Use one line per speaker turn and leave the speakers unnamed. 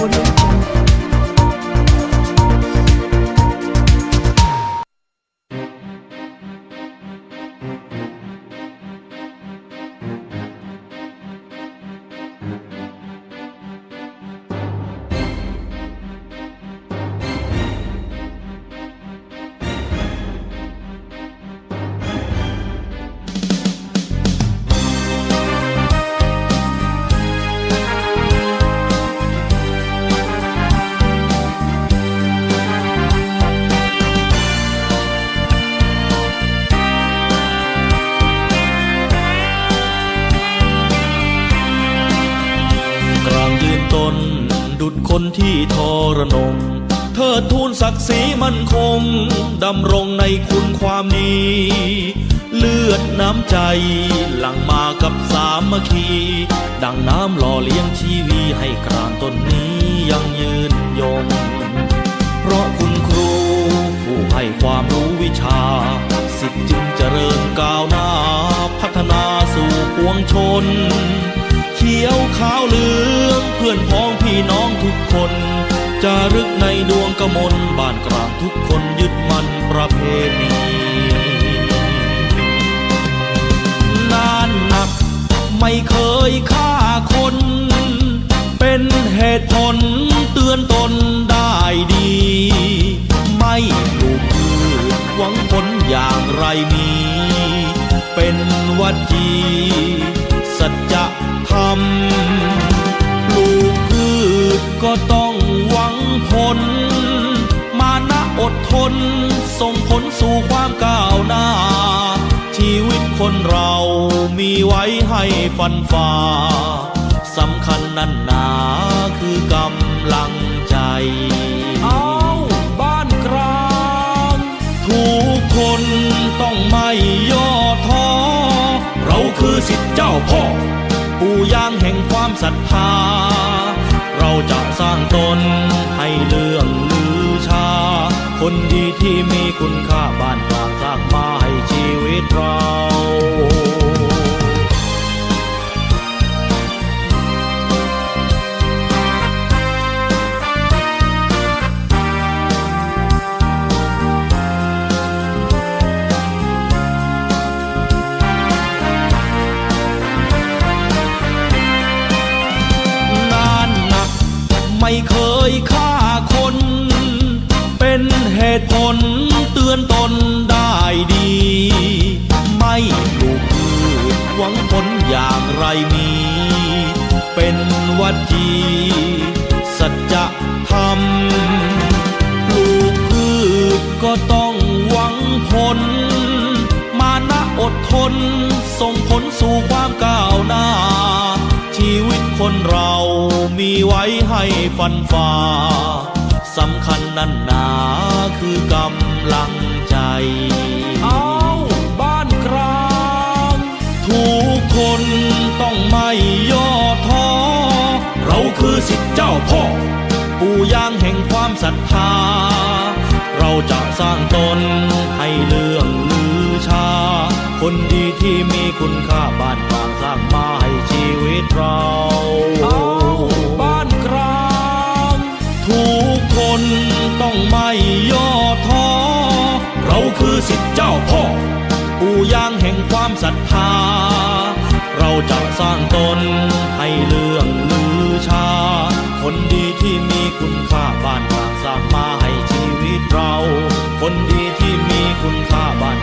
คุ
ตน ดุดคนที่ทรนงเทิดทูนศักดิ์ศรีมั่นคง ดำรงในคุณความดี เลือดน้ำใจ หลั่งมากับสามัคคี ดังน้ำหล่อเลี้ยงชีวีให้กลางต้นนี้ยังยืนยง เพราะคุณครู ผู้ให้ความรู้วิชา สิทธิ์จึงเจริญก้าวหน้า พัฒนาสู่ปวงชน ขียวขาวเหลืองเพื่อนพ้องพี่น้องทุกคนจารึกในดวงกมลบ้านกลางทุกคนยึดมั่นประเพณีนานหนักไม่เคยฆ่าคน เป็นเหตุผลเตือนตนได้ดี ไม่ปลูกพืชหวังผลอย่างไรมี เป็นวัจี สัจธรรมปลูกพืชก็ต้องหวังผล มานะอดทน ส่งผลสู่ความก้าวหน้า ชีวิตคนเรามีไว้ให้ฟันฝ่าสำคัญนั่นหนาคือกำลังใจเอาบ้านกลางทุกคนต้องไม่ย่อท้อเราคือสิทธิ์เจ้าพ่อ ปู่ย่างแห่งความศรัทธา เราจะสร้างตนให้เลื่องลือชา คนดีที่มีคุณค่าบา ไม่เคยฆ่าคน เป็นเหตุผลเตือนตนได้ดี ไม่ปลูกพืชหวังผลอย่างไรมี เป็นวัจีสัจธรรมปลูกพืชก็ต้องหวังผล มานะอดทน ส่งผลสู่ความก้าวหน้า คนเรามีไว้ให้ฟันฝ่าสำคัญนั่นหนาคือกำลังใจ เอาบ้านกลางทุกคนต้องไม่ย่อท้อ เราคือสิทธิ์เจ้าพ่อ ปู่ย่างแห่งความศรัทธา เราจะสร้างตนให้เรื่องลือชา คนดีที่มีคุณค่าบ้านกลางสร้างมาให้ชี วิตเราเอาบ้านกลางทุกคนต้องไม่ย่อท้อ เราคือสิทธิ์เจ้าพ่อปู่ย่างแห่งความศรัทธา เราจะสร้างตนให้เรื่องลือชา คนดีที่มีคุณค่าบ้านเราคนดีที่มีคุณค่าบ้านกลางสร้างมาให้ชีวิตเรา คนดีที่มีคุณค่าบ้าน